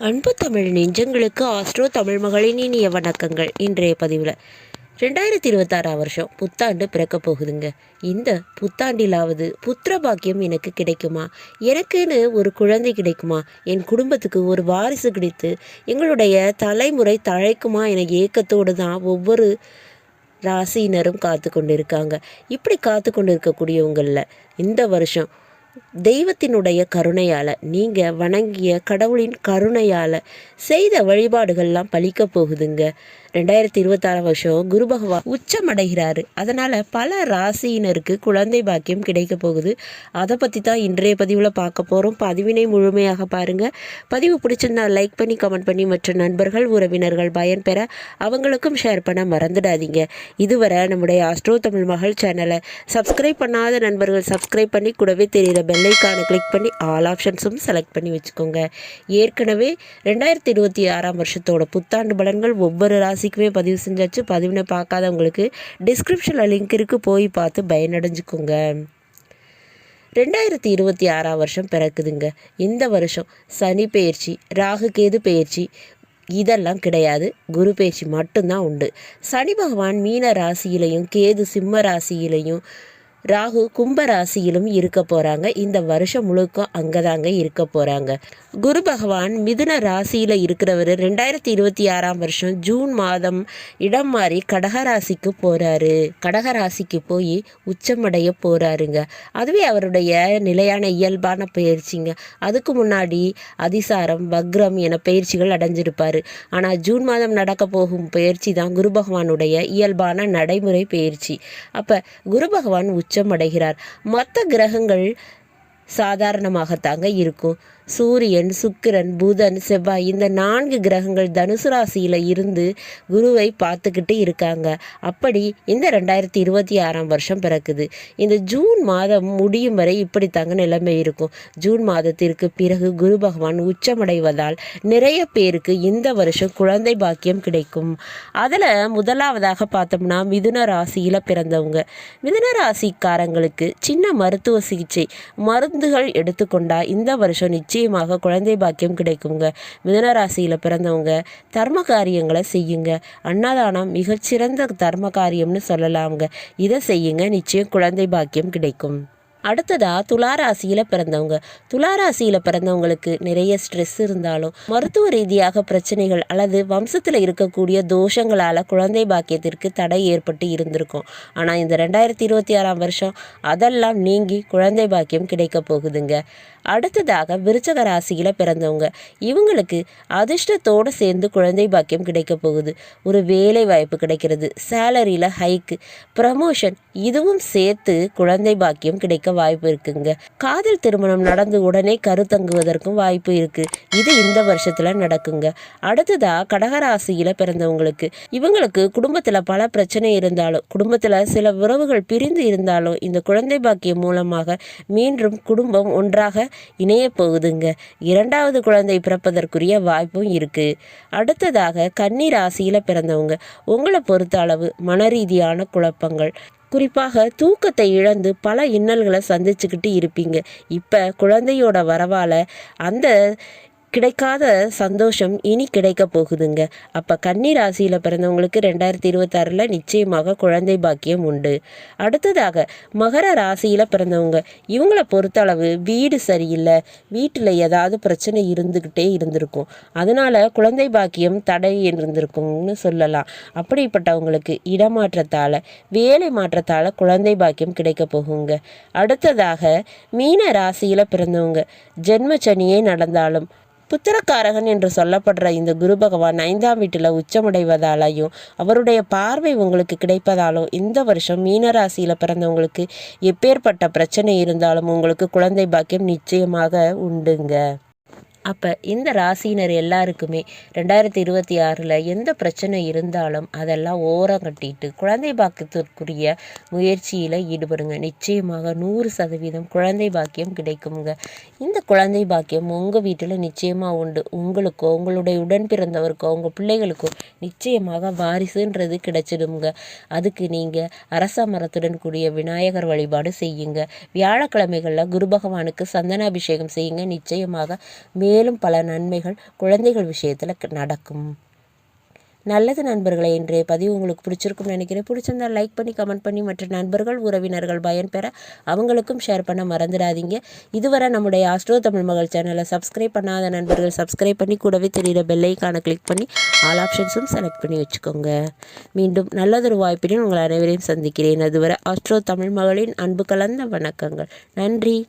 அன்பு தமிழ் நெஞ்சங்களுக்கு ஆஸ்ட்ரோ தமிழ் மகளின் இனிய வணக்கங்கள். இன்றைய பதிவில் ரெண்டாயிரத்தி இருபத்தாறாம் வருஷம் புத்தாண்டு பிறக்க போகுதுங்க. இந்த புத்தாண்டிலாவது புத்திர பாக்கியம் எனக்கு கிடைக்குமா? எனக்குன்னு ஒரு குழந்தை கிடைக்குமா? என் குடும்பத்துக்கு ஒரு வாரிசு கிடைத்து எங்களுடைய தலைமுறை தழைக்குமா என ஏக்கத்தோடு தான் ஒவ்வொரு ராசியினரும் காத்து கொண்டு இருக்காங்க இப்படி காத்து கொண்டு இருக்கக்கூடியவங்களில் இந்த வருஷம் தெய்வத்தினுடைய கருணையால் நீங்கள் வணங்கிய கடவுளின் கருணையால் செய்த வழிபாடுகள்லாம் பலிக்க போகுதுங்க. ரெண்டாயிரத்தி இருபத்தாறு வருஷம் குரு பகவான் உச்சமடைகிறாரு. அதனால் பல ராசியினருக்கு குழந்தை பாக்கியம் கிடைக்க போகுது. அதை பற்றி தான் இன்றைய பதிவில் பார்க்க போகிறோம் பதிவினை முழுமையாக பாருங்கள் பதிவு பிடிச்சிருந்தா லைக் பண்ணி கமெண்ட் பண்ணி மற்ற நண்பர்கள் உறவினர்கள் பயன்பெற அவங்களுக்கும் ஷேர் பண்ண மறந்துடாதீங்க. இதுவரை நம்முடைய ஆஸ்ட்ரோ தமிழ் மகள் சேனலை சப்ஸ்கிரைப் பண்ணாத நண்பர்கள் சப்ஸ்கிரைப் பண்ணி கூடவே தெரியிற பெல்லைக்கானை கிளிக் பண்ணி ஆல் ஆப்ஷன்ஸும் செலக்ட் பண்ணி வச்சுக்கோங்க. ஏற்கனவே ரெண்டாயிரத்தி இருபத்தி ஆறாம் வருஷத்தோட புத்தாண்டு பலன்கள் ஒவ்வொரு ராசிக்குமே பதிவு செஞ்சாச்சு. பதிவுனை பார்க்காதவங்களுக்கு டிஸ்கிரிப்ஷனில் லிங்க் இருக்குது போய் பார்த்து பயனடைஞ்சுக்கோங்க. ரெண்டாயிரத்தி இருபத்தி ஆறாம் வருஷம் பிறக்குதுங்க. இந்த வருஷம் சனி பெயர்ச்சி ராகு கேது பெயர்ச்சி இதெல்லாம் கிடையாது. குரு பெயர்ச்சி மட்டும்தான் உண்டு. சனி பகவான் மீன ராசியிலையும் கேது சிம்ம ராசியிலையும் ராகு கும்ப ராசியிலும் இருக்க போகிறாங்க இந்த வருஷம் முழுக்க அங்கே தாங்க இருக்க போகிறாங்க குரு பகவான் மிதுன ராசியில் இருக்கிறவர். ரெண்டாயிரத்தி இருபத்தி ஆறாம் வருஷம் ஜூன் மாதம் இடம் மாறி கடகராசிக்கு போகிறாரு கடகராசிக்கு போய் உச்சமடைய போகிறாருங்க அதுவே அவருடைய நிலையான இயல்பான பயிற்சிங்க. அதுக்கு முன்னாடி அதிசாரம் வக்ரம் என பயிற்சிகள் அடைஞ்சிருப்பார். ஆனால் ஜூன் மாதம் நடக்க போகும் பயிற்சி தான் குரு பகவானுடைய இயல்பான நடைமுறை பயிற்சி. அப்போ குரு பகவான் உச்சமடைகிறார். மற்ற கிரகங்கள் சாதாரணமாகத்தாங்க இருக்கும். சூரியன் சுக்கிரன் புதன் செவ்வாய் இந்த நான்கு கிரகங்கள் தனுசு ராசியில் இருந்து குருவை பார்த்துக்கிட்டு இருக்காங்க. அப்படி இந்த ரெண்டாயிரத்தி இருபத்தி ஆறாம் வருஷம் பிறக்குது. இந்த ஜூன் மாதம் முடியும் வரை இப்படித்தாங்க நிலைமை இருக்கும். ஜூன் மாதத்திற்கு பிறகு குரு பகவான் உச்சமடைவதால் நிறைய பேருக்கு இந்த வருஷம் குழந்தை பாக்கியம் கிடைக்கும். அதில் முதலாவதாக பார்த்தோம்னா மிதுன ராசியில் பிறந்தவங்க. மிதுன ராசிக்காரங்களுக்கு சின்ன மருத்துவ சிகிச்சை மருந்துகள் எடுத்துக்கொண்டா இந்த வருஷம் நிச்சயம் நிச்சயமாக குழந்தை பாக்கியம் கிடைக்குங்க. மிதனராசியில் பிறந்தவங்க தர்ம காரியங்களை செய்யுங்க. அன்னதானம் மிகச்சிறந்த தர்ம காரியம்னு சொல்லலாம்ங்க. இதை செய்யுங்க நிச்சயம் குழந்தை பாக்கியம் கிடைக்கும். அடுத்ததா துளாராசியில் பிறந்தவங்க. துளாராசியில் பிறந்தவங்களுக்கு நிறைய ஸ்ட்ரெஸ் இருந்தாலும் மருத்துவ ரீதியாக பிரச்சனைகள் அல்லது வம்சத்தில் இருக்கக்கூடிய தோஷங்களால் குழந்தை பாக்கியத்திற்கு தடை ஏற்பட்டு இருந்திருக்கும். ஆனால் இந்த ரெண்டாயிரத்தி இருபத்தி ஆறாம் வருஷம் அதெல்லாம் நீங்கி குழந்தை பாக்கியம் கிடைக்க போகுதுங்க. அடுத்ததாக விருச்சக ராசியில் பிறந்தவங்க. இவங்களுக்கு அதிர்ஷ்டத்தோடு சேர்ந்து குழந்தை பாக்கியம் கிடைக்க போகுது. ஒரு வேலை வாய்ப்பு கிடைக்கிறது. சேலரியில் ஹைக்கு ப்ரமோஷன் இதுவும் சேர்த்து குழந்தை பாக்கியம் கிடைக்க வாய்ப்பு இருக்குங்க. காதல் திருமணம் நடந்து உடனே கருத்தங்குவதற்கும் வாய்ப்பு இருக்கு. இது இந்த வருஷத்துல நடக்குங்க. அடுத்ததா கடகராசியில பிறந்தவங்களுக்கு. இவங்களுக்கு குடும்பத்துல பல பிரச்சனை இருந்தாலும் குடும்பத்துல சில உறவுகள் பிரிந்து இருந்தாலும் இந்த குழந்தை பாக்கியம் மூலமாக மீண்டும் குடும்பம் ஒன்றாக இணைய போகுதுங்க இரண்டாவது குழந்தை பிறப்பதற்குரிய வாய்ப்பும் இருக்கு. அடுத்ததாக கன்னி ராசியில் பிறந்தவங்க. உங்களை பொறுத்த அளவு மன ரீதியான குழப்பங்கள். குறிப்பாக தூக்கத்தை இழந்து பல இன்னல்களை சந்திச்சுக்கிட்டு இருப்பீங்க. இப்போ குழந்தையோட வரவால் அந்த கிடைக்காத சந்தோஷம் இனி கிடைக்க போகுதுங்க. அப்போ கன்னி ராசியில் பிறந்தவங்களுக்கு ரெண்டாயிரத்தி இருபத்தாறில் நிச்சயமாக குழந்தை பாக்கியம் உண்டு. அடுத்ததாக மகர ராசியில் பிறந்தவங்க இவங்கள பொறுத்தளவு வீடு சரியில்லை. வீட்டில் ஏதாவது பிரச்சனை இருந்துக்கிட்டே இருந்திருக்கும். அதனால் குழந்தை பாக்கியம் தடை இருந்திருக்கும்னு சொல்லலாம். அப்படிப்பட்டவங்களுக்கு இடமாற்றத்தால் வேலை மாற்றத்தால் குழந்தை பாக்கியம் கிடைக்க போகுங்க. அடுத்ததாக மீன ராசியில் பிறந்தவங்க ஜென்மச்சனியே நடந்தாலும் புத்திரக்காரகன் என்று சொல்லப்படுற இந்த குரு பகவான் ஐந்தாம் வீட்டில் உச்சமடைவதாலையும் அவருடைய பார்வை உங்களுக்கு கிடைப்பதாலும் இந்த வருஷம் மீனராசியில் பிறந்தவங்களுக்கு எப்பேற்பட்ட பிரச்சனை இருந்தாலும் உங்களுக்கு குழந்தை பாக்கியம் நிச்சயமாக உண்டுங்க. அப்போ இந்த ராசியினர் எல்லாருக்குமே ரெண்டாயிரத்தி இருபத்தி ஆறில் எந்த பிரச்சனை இருந்தாலும் அதெல்லாம் ஓரம் கட்டிட்டு குழந்தை பாக்கியத்திற்குரிய முயற்சியில் ஈடுபடுங்க. நிச்சயமாக நூறு சதவீதம் குழந்தை பாக்கியம் கிடைக்குங்க. இந்த குழந்தை பாக்கியம் உங்கள் வீட்டில் நிச்சயமாக உண்டு. உங்களுக்கோ உங்களுடைய உடன் பிறந்தவருக்கோ உங்கள் பிள்ளைகளுக்கோ நிச்சயமாக வாரிசுன்றது கிடைச்சிடுங்க அதுக்கு நீங்கள் அரச மரத்துடன் கூடிய விநாயகர் வழிபாடு செய்யுங்க. வியாழக்கிழமைகளில் குரு பகவானுக்கு சந்தனாபிஷேகம் செய்யுங்க. நிச்சயமாக மே மேலும் பல நன்மைகள் குழந்தைகள் விஷயத்தில் நடக்கும். நல்லது நண்பர்களே இன்றைய பதிவு உங்களுக்கு பிடிச்சிருக்கும்னு நினைக்கிறேன். பிடிச்சிருந்தா லைக் பண்ணி கமெண்ட் பண்ணி மற்ற நண்பர்கள் உறவினர்கள் பயன்பெற அவங்களுக்கும் ஷேர் பண்ண மறந்துடாதீங்க. இதுவரை நம்முடைய ஆஸ்ட்ரோ தமிழ் மகள் சேனலை சப்ஸ்கிரைப் பண்ணாத நண்பர்கள் சப்ஸ்கிரைப் பண்ணி கூடவே தெரியிற பெல்லைக்கான கிளிக் பண்ணி ஆல் ஆப்ஷன்ஸும் செலக்ட் பண்ணி வச்சுக்கோங்க. மீண்டும் நல்லதொரு வாய்ப்பினை உங்கள் அனைவரையும் சந்திக்கிறேன். அதுவரை ஆஸ்ட்ரோ தமிழ் மகளின் அன்பு கலந்த வணக்கங்கள். நன்றி.